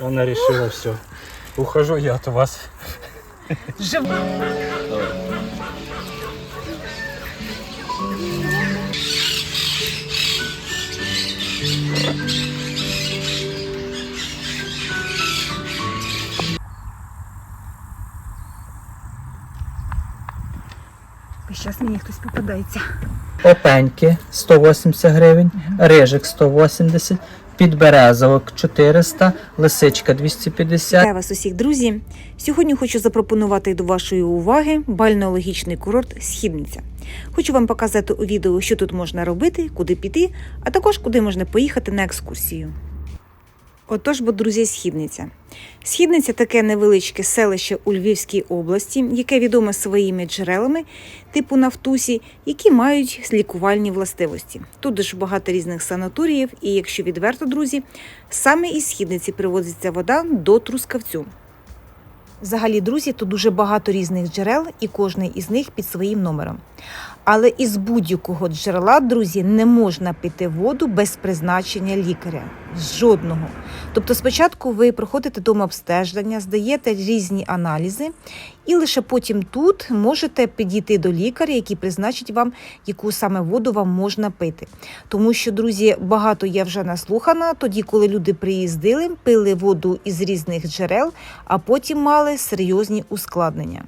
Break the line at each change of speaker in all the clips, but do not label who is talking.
Она решила все. Ухожу я от вас.
Зараз мені хтось попадається.
Опеньки 180 гривень, рижик 180, підберезовик 400, лисичка 250.
Вітаю вас усіх, друзі. Сьогодні хочу запропонувати до вашої уваги бальнеологічний курорт Східниця. Хочу вам показати у відео, що тут можна робити, куди піти, а також куди можна поїхати на екскурсію. Отож, бо, друзі, Східниця. Східниця таке невеличке селище у Львівській області, яке відоме своїми джерелами, типу Нафтусі, які мають лікувальні властивості. Тут дуже багато різних санаторіїв, і якщо відверто, друзі, саме із східниці привозиться вода до трускавцю. Взагалі, друзі, тут дуже багато різних джерел, і кожний із них під своїм номером. Але із будь-якого джерела, друзі, не можна пити воду без призначення лікаря. Жодного. Тобто, спочатку ви проходите домообстеження, здаєте різні аналізи, і лише потім тут можете підійти до лікаря, який призначить вам, яку саме воду вам можна пити. Тому що, друзі, багато я вже наслухана. Тоді, коли люди приїздили, пили воду із різних джерел, а потім мали серйозні ускладнення.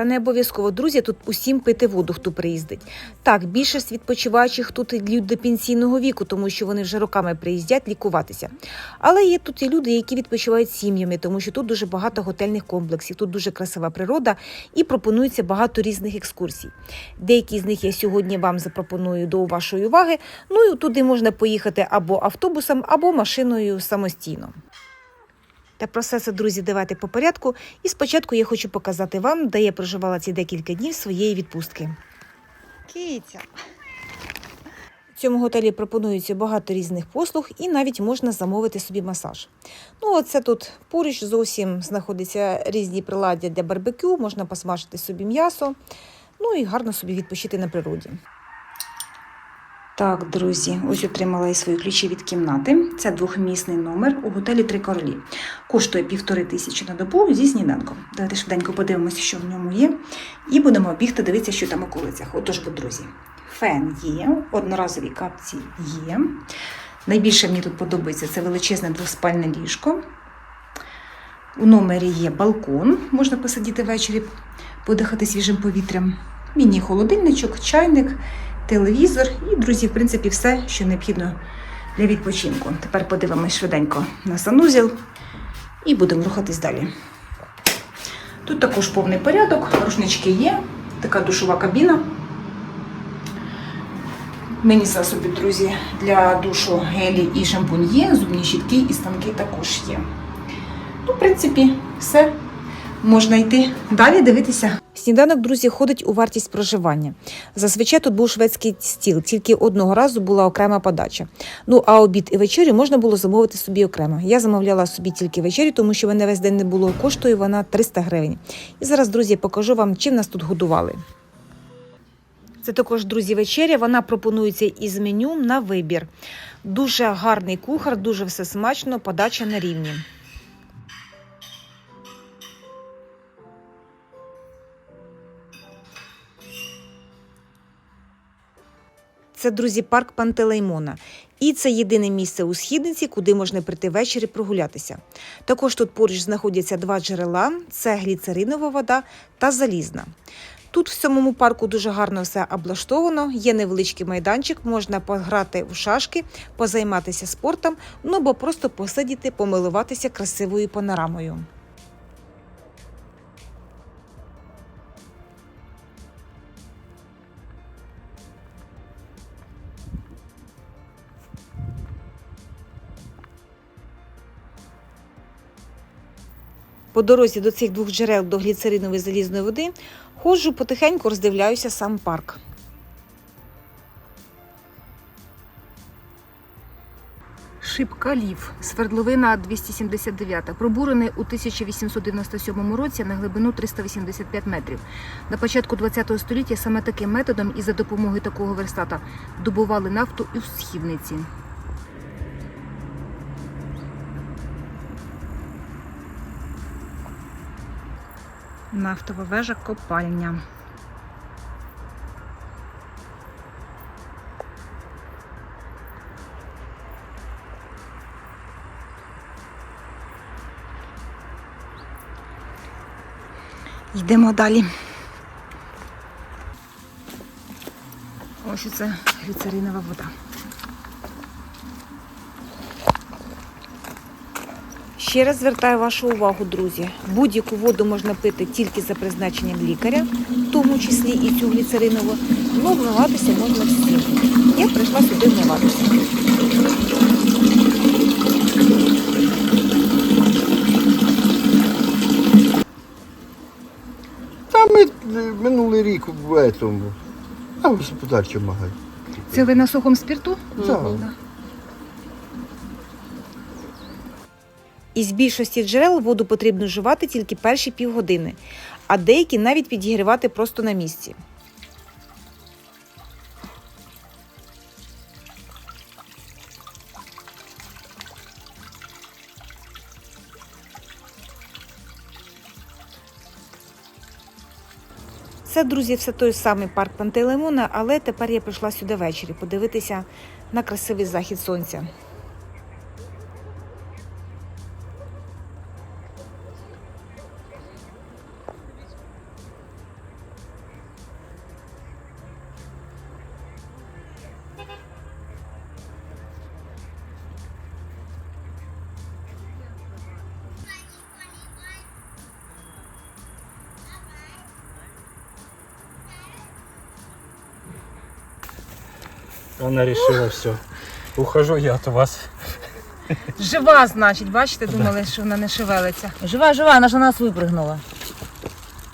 Та не обов'язково, друзі, тут усім пити воду, хто приїздить. Так, більшість відпочиваючих тут до пенсійного віку, тому що вони вже роками приїздять лікуватися. Але є тут і люди, які відпочивають сім'ями, тому що тут дуже багато готельних комплексів, тут дуже красива природа і пропонується багато різних екскурсій. Деякі з них я сьогодні вам запропоную до вашої уваги. Ну і туди можна поїхати або автобусом, або машиною самостійно. Та про все це, друзі, давайте по порядку. І спочатку я хочу показати вам, де я проживала ці декілька днів своєї відпустки. Киця. В цьому готелі пропонується багато різних послуг і навіть можна замовити собі масаж. Ну, оце тут поруч зовсім знаходяться різні приладдя для барбекю, можна посмажити собі м'ясо, ну і гарно собі відпочити на природі. Так, друзі, ось отримала і свої ключі від кімнати. Це двохмісний номер у готелі Три королі. Коштує півтори тисячі на добу зі сніданком. Давайте швиденько подивимося, що в ньому є, і будемо бігти дивитися, що там у околицях. Отож, бо, друзі, фен є, одноразові капці є. Найбільше мені тут подобається це величезне двоспальне ліжко. У номері є балкон, можна посидіти ввечері, подихати свіжим повітрям. Міні-холодильничок, чайник, телевізор і, друзі, в принципі, все, що необхідно для відпочинку. Тепер подивимось швиденько на санузел і будемо рухатись далі. Тут також повний порядок, рушнички є, така душова кабіна. Мені засоби, друзі, для душу гелі і шампунь є, зубні щітки і станки також є. Ну, в принципі, все. Можна йти далі дивитися. Сніданок, друзі, ходить у вартість проживання. Зазвичай тут був шведський стіл, тільки одного разу була окрема подача. Ну а обід і вечерю можна було замовити собі окремо. Я замовляла собі тільки вечерю, тому що мене весь день не було. Коштує вона 300 гривень. І зараз, друзі, покажу вам, чим нас тут годували. Це також, друзі, вечеря. Вона пропонується із меню на вибір. Дуже гарний кухар, дуже все смачно, подача на рівні. Це, друзі, парк Пантелеймона. І це єдине місце у східниці, куди можна прийти ввечері прогулятися. Також тут поруч знаходяться два джерела: це гліцеринова вода та залізна. Тут в самому парку дуже гарно все облаштовано. Є невеличкий майданчик, можна пограти в шашки, позайматися спортом, ну або просто посидіти, помилуватися красивою панорамою. По дорозі до цих двох джерел до гліцеринової залізної води ходжу потихеньку роздивляюся сам парк.
Шибка Лів, свердловина 279, пробурений у 1897 році на глибину 385 метрів. На початку ХХ століття саме таким методом і за допомогою такого верстата добували нафту в східниці. Нафтова вежа копальня. Йдемо далі. Ось це гліцеринова вода.
Ще раз звертаю вашу увагу, друзі. Будь-яку воду можна пити тільки за призначенням лікаря, в тому числі і цю гліцеринову, але вмиватися можна всім. Я прийшла сюди вмиватися.
Та ми минулий рік в этому, а в господарчому магазині.
Це ви на сухому спирту?
Так.
Із більшості джерел воду потрібно вживати тільки перші півгодини, а деякі навіть підігрівати просто на місці. Це, друзі, все той самий парк Пантелеймона, але тепер я прийшла сюди ввечері подивитися на красивий захід сонця.
Она решила все. Ухожу я от вас.
Жива, значить, бачите, думали, що вона не шевелиться.
Жива, жива, она же на нас выпрыгнула.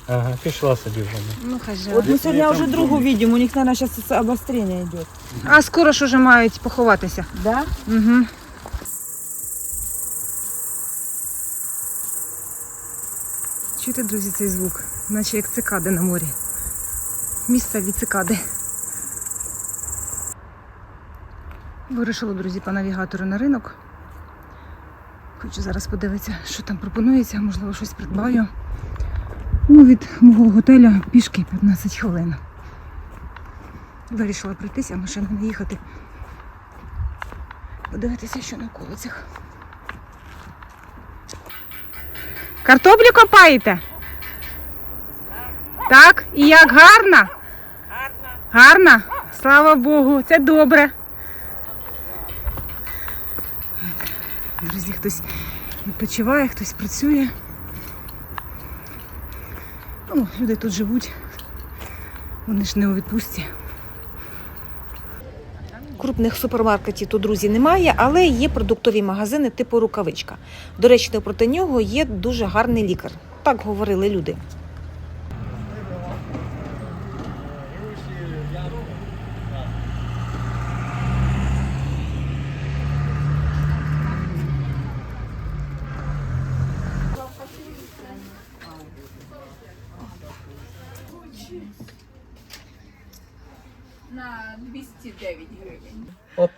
Ага, пішла собі вона.
Ну, хай живе.
Вот мы сегодня
там
уже другу видим, у них, наверное, сейчас обострение идет.
А скоро ж уже мають поховатися.
Да?
Угу. Чуєте, друзі, цей звук? Наче як цикади на морі. Місцеві цикади. Вирішила, друзі, по навігатору на ринок. Хочу зараз подивитися, що там пропонується, можливо, щось придбаю. Ну, від мого готеля пішки 15 хвилин. Вирішила пройтися, машину не їхати. Подивитися, що на околицях. Картоплю копаєте? Так? І як гарна? Гарна. Гарна? Слава Богу, це добре. Друзі, хтось відпочиває, хтось працює. Ну, люди тут живуть. Вони ж не у відпустці.
Крупних супермаркетів тут, друзі, немає, але є продуктові магазини типу рукавичка. До речі, проти нього є дуже гарний лікар. Так говорили люди.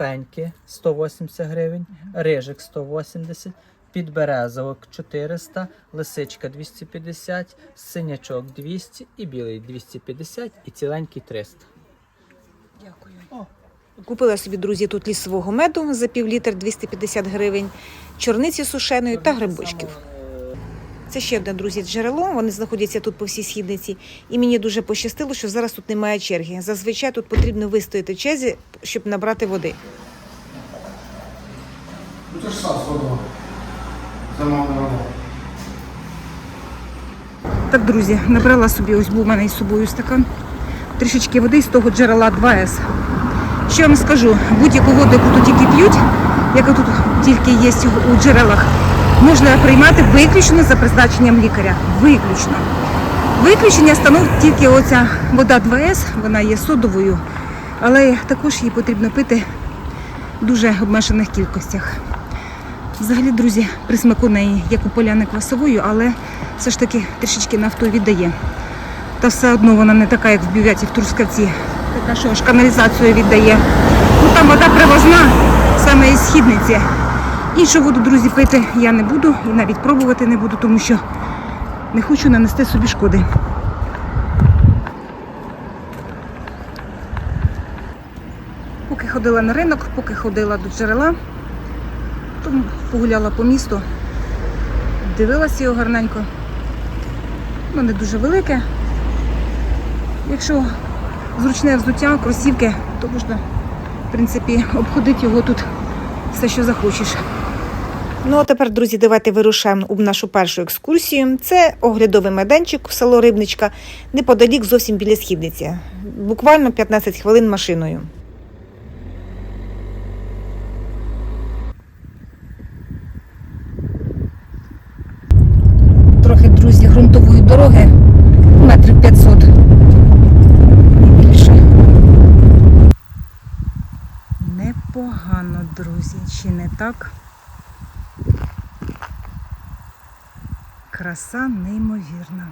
Опеньки 180 гривень, рижик 180, підберезовик 400, лисичка 250, синячок 200 і білий 250 і ціленький 300.
Купила собі, друзі, тут лісового меду за пів літр 250 гривень, чорниці сушеної та грибочків. Це ще одне, друзі, джерело. Вони знаходяться тут по всій східниці. І мені дуже пощастило, що зараз тут немає черги. Зазвичай тут потрібно вистояти черзі, щоб набрати води.
Ну це ж сам свого. Замовлено.
Так, друзі, набрала собі, ось був у мене із собою стакан. Трішечки води з того джерела 2С. Що я вам скажу, будь-яку воду, яку тут тільки п'ють, яка тут тільки є у джерелах, можна приймати виключно за призначенням лікаря. Виключно. Виключення становить тільки оця вода 2С, вона є содовою, але також її потрібно пити в дуже обмежених кількостях. Взагалі, друзі, присмак у неї як у поляни квасовою, але все ж таки трішечки нафту віддає. Та все одно вона не така, як в бюветі в Трускавці. Така, що аж каналізацію віддає. Ну там вода привозна, саме із східниці. Іншу воду, друзі, пити я не буду і навіть пробувати не буду, тому що не хочу нанести собі шкоди. Поки ходила на ринок, поки ходила до джерела, то погуляла по місту, дивилася його гарненько. Воно не дуже велике. Якщо зручне взуття, кросівки, то можна, в принципі, обходити його тут все, що захочеш.
Ну а тепер, друзі, давайте вирушаємо у нашу першу екскурсію. Це оглядовий майданчик в село Рибничка, неподалік зовсім біля східниці. Буквально 15 хвилин машиною.
Трохи, друзі, ґрунтової дороги, метрів 500. Не більше. Непогано, друзі, чи не так? Краса неймовірна.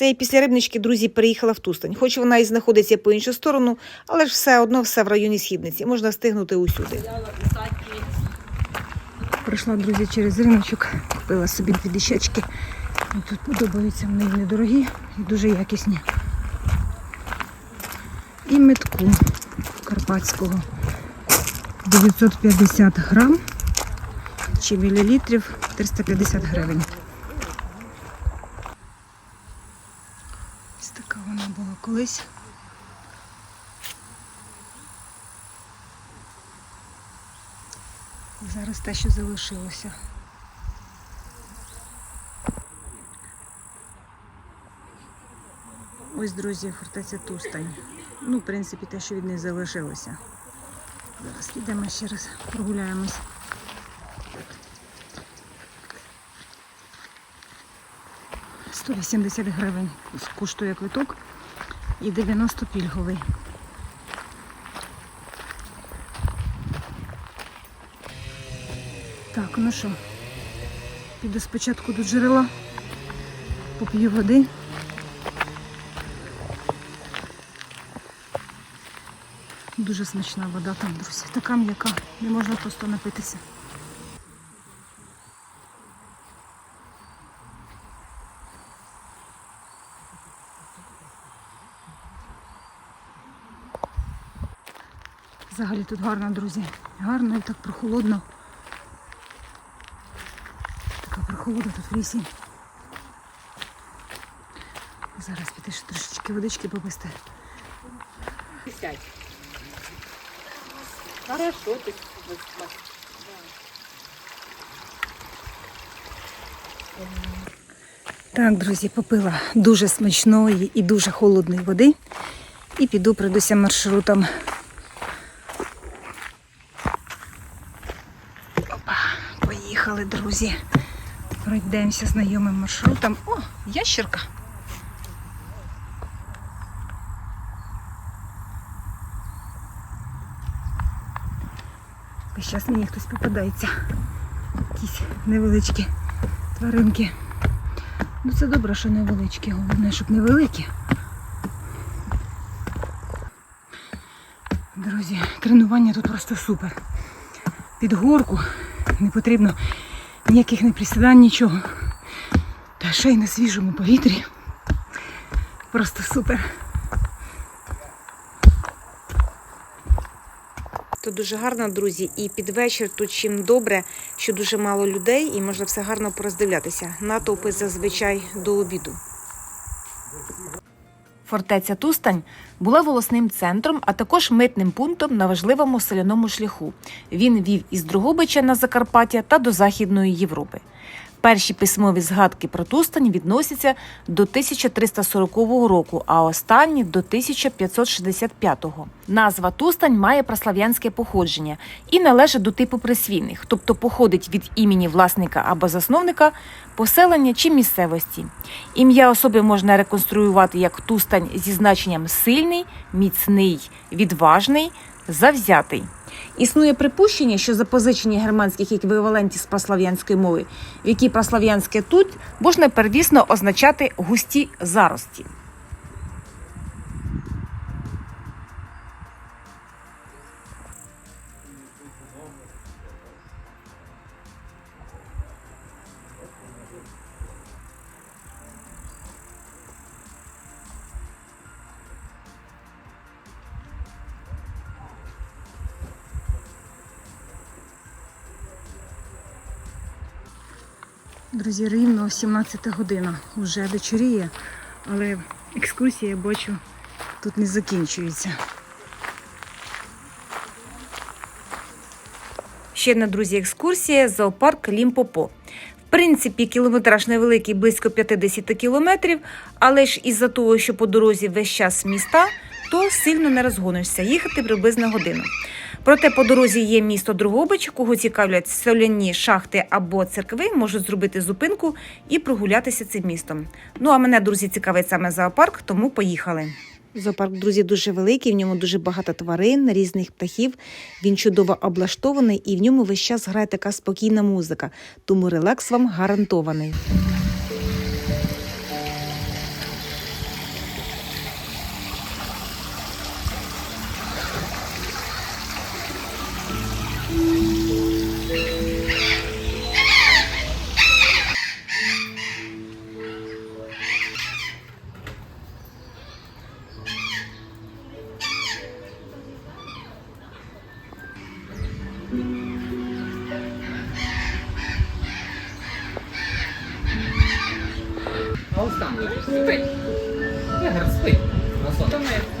Це я після рибнички, друзі, переїхала в Тустань. Хоч вона і знаходиться по іншу сторону, але ж все одно все в районі східниці. Можна встигнути усюди.
Прийшла, друзі, через риночок, купила собі дві дещечки. Тут подобаються в неї недорогі і дуже якісні. І метку карпатського 950 грам чи мілілітрів 350 гривень. Ось така вона була колись. Зараз те, що залишилося. Ось, друзі, фортеця Тустань. Ну, в принципі, те, що від них залишилося. Зараз підемо ще раз, прогуляємось. Сто вісімдесят гривень коштує квиток і 90 пільговий. Так, ну що, піду спочатку до джерела, поп'ю води. Дуже смачна вода там, друзі. Така м'яка, не можна просто напитися. Взагалі тут гарно, друзі. Гарно і так прохолодно. Така прохолода тут в лісі. Зараз піти ще трошечки водички пописти. Так, друзі, попила дуже смачної і дуже холодної води. І піду пройдуся маршрутом. Опа, поїхали, друзі. Пройдемося знайомим маршрутом. О, ящерка. Час мені хтось попадається. Якісь невеличкі тваринки. Ну це добре, що невеличкі, головне, щоб невеликі. Друзі, тренування тут просто супер. Під горку не потрібно ніяких не присідань, нічого. Та ще й на свіжому повітрі. Просто супер.
Тут дуже гарно, друзі, і під вечір тут чим добре, що дуже мало людей, і можна все гарно пороздивлятися. Натовпи зазвичай до обіду. Фортеця Тустань була волосним центром, а також митним пунктом на важливому соляному шляху. Він вів із Дрогобича на Закарпаття та до Західної Європи. Перші письмові згадки про Тустань відносяться до 1340 року, а останні до 1565-го. Назва Тустань має прослав'янське походження і належить до типу присвійних, тобто походить від імені власника або засновника, поселення чи місцевості. Ім'я особи можна реконструювати як Тустань зі значенням сильний, міцний, відважний, завзятий. Існує припущення, що запозичення германських еквівалентів з прослав'янської мови, в якій прослав'янське тут можна первісно означати густі зарості.
Друзі, рівно 17 година. Уже вечоріє, але екскурсія, я бачу, тут не закінчується.
Ще одна, друзі, екскурсія зоопарк Лімпопо. В принципі, кілометраж невеликий, близько 50 кілометрів, але ж із-за того, що по дорозі весь час міста, то сильно не розгонишся, їхати приблизно годину. Проте по дорозі є місто Другобич, кого цікавлять соляні шахти або церкви, можуть зробити зупинку і прогулятися цим містом. Ну а мене, друзі, цікавить саме зоопарк, тому поїхали. Зоопарк, друзі, дуже великий, в ньому дуже багато тварин, різних птахів. Він чудово облаштований і в ньому весь час грає така спокійна музика, тому релакс вам гарантований.
Думаєте?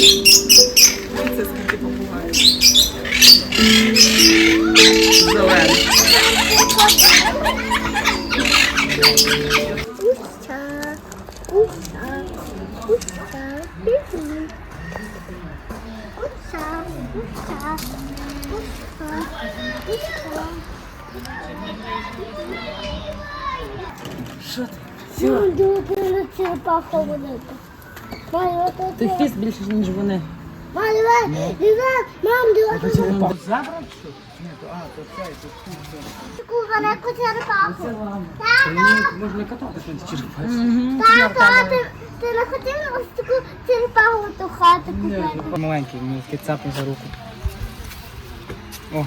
спить. На сон. Зелений. Уса, уса, уса, бігу. Уса, уса, уса, уса.
Що ти?
Ну, на черепаху велика. Мама, то
Ти хвіст більше, ніж вони.
Мама, давай, давай, мам, давай.
Забрав?
Таку велику черепаху. Тато,
Можна кататися на цій
тато, ти, ти не хотів ось таку черепаху до хати купити?
Маленький, мені такий цапнув за руку. О.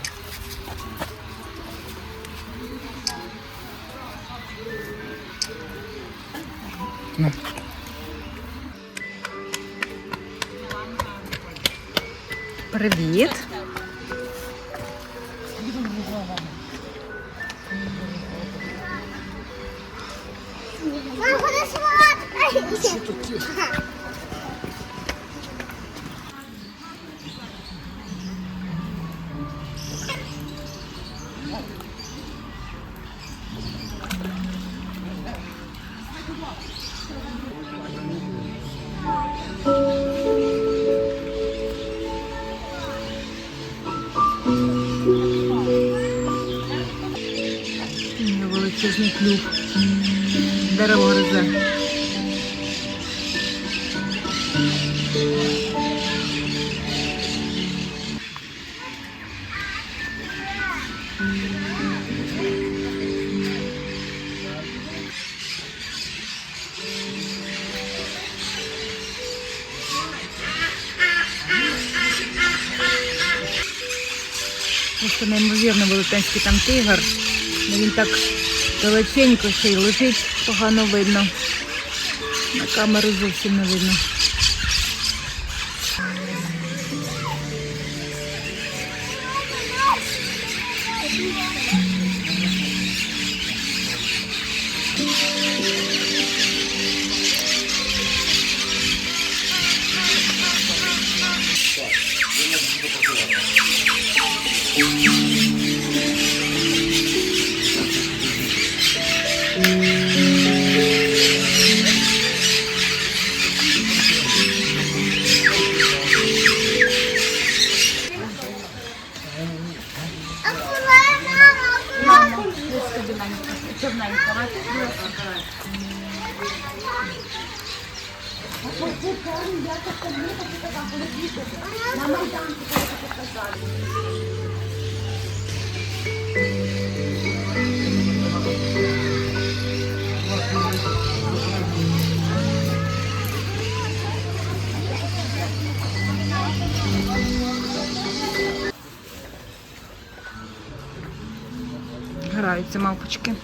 На.
Привіт. Клюв. Дерево гризе. Просто неймовірно велетенський там тигр. Ну, Він так далеченько ще й лежить, погано видно. На камеру зовсім не видно. Граються мавпочки.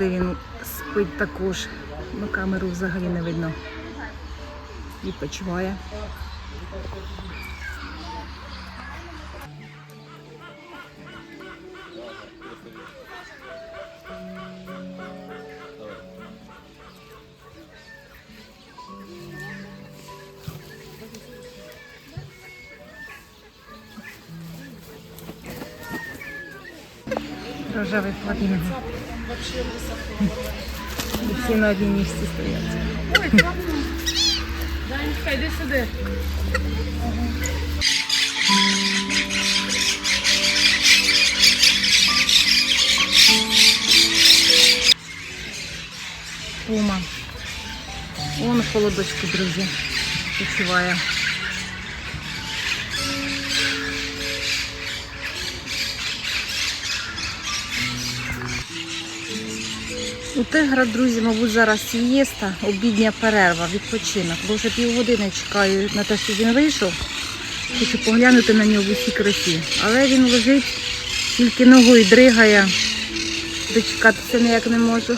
Де він спить також. На камеру взагалі не видно. Відпочиває. Рожевий фламінго. І Всі на одній місці стоять.
Йди сюди.
Пума. Вон в холодочку, друзі. Почуває. У тигра, друзі, мабуть, зараз сієста, обідня перерва, відпочинок. Бо вже півгодини чекаю на те, що він вийшов. Хочу поглянути на нього в усій красі. Але він лежить, тільки ногою дригає. Дочекатися ніяк не можу.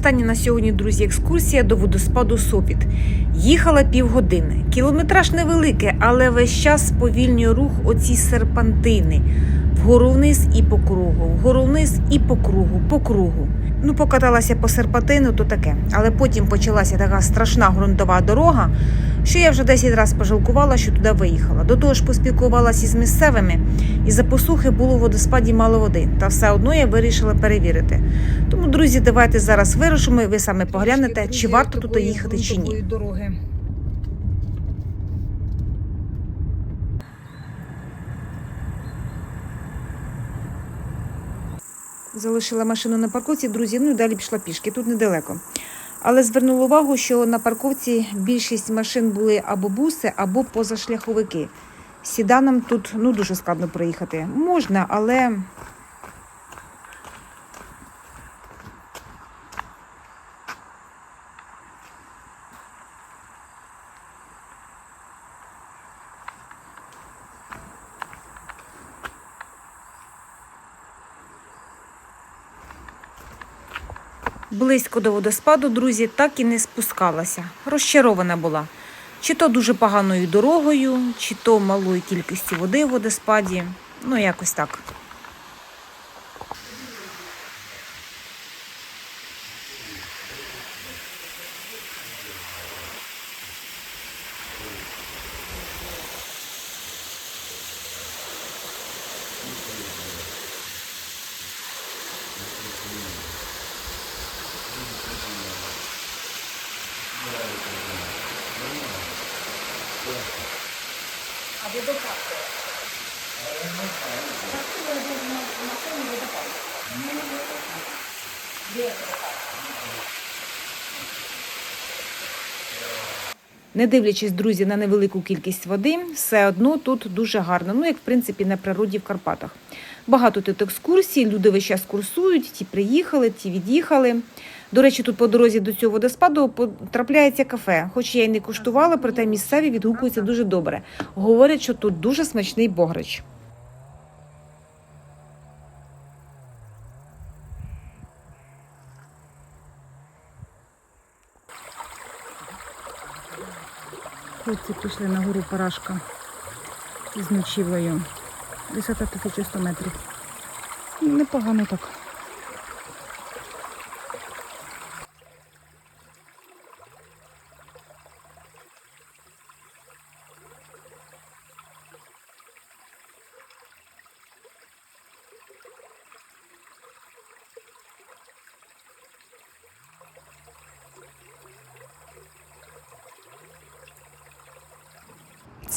Остання на сьогодні, друзі, екскурсія до водоспаду Сопіт. Їхала півгодини. Кілометраж невеликий, але весь час сповільнює рух оці серпантини. Вгору вниз і по кругу, вгору вниз і по кругу, по кругу. Ну, покаталася по серпатину, то таке. Але потім почалася така страшна ґрунтова дорога, що я вже 10 разів пожалкувала, що туди виїхала. До того ж поспілкувалася із місцевими, і за посухи було в водоспаді мало води. Та все одно я вирішила перевірити. Тому, друзі, давайте зараз вирушимо, і ви саме поглянете, чи варто туди їхати чи ні.
Дороги.
Залишила машину на парковці, друзі, ну і далі пішла пішки, тут недалеко. Але звернула увагу, що на парковці більшість машин були або буси, або позашляховики. Сіданом тут ну, дуже складно проїхати. Можна, але Близько до водоспаду, друзі, так і не спускалася. Розчарована була. Чи то дуже поганою дорогою, чи то малою кількістю води в водоспаді. Ну, якось так. Не дивлячись, друзі, на невелику кількість води, все одно тут дуже гарно. Ну, як в принципі на природі в Карпатах. Багато тут екскурсій, люди весь час курсують, ті приїхали, ті від'їхали. До речі, тут по дорозі до цього водоспаду потрапляється кафе. Хоч я й не куштувала, проте місцеві відгукуються дуже добре. Говорять, що тут дуже смачний бограч.
Хлопці пішли на гору Парашка з ночівлею. Висота 1100 метрів. Непогано так.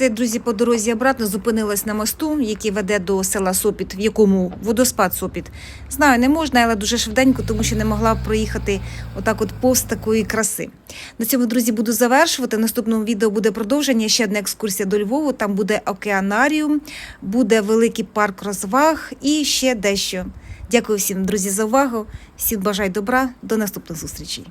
Це, друзі, по дорозі обратно зупинилась на мосту, який веде до села Сопіт, в якому водоспад Сопіт. Знаю, не можна, але дуже швиденько, тому що не могла проїхати отак от повз такої краси. На цьому, друзі, буду завершувати. В наступному відео буде продовження. Ще одна екскурсія до Львову. Там буде океанаріум, буде великий парк розваг і ще дещо. Дякую всім, друзі, за увагу. Всім бажаю добра. До наступних зустрічей.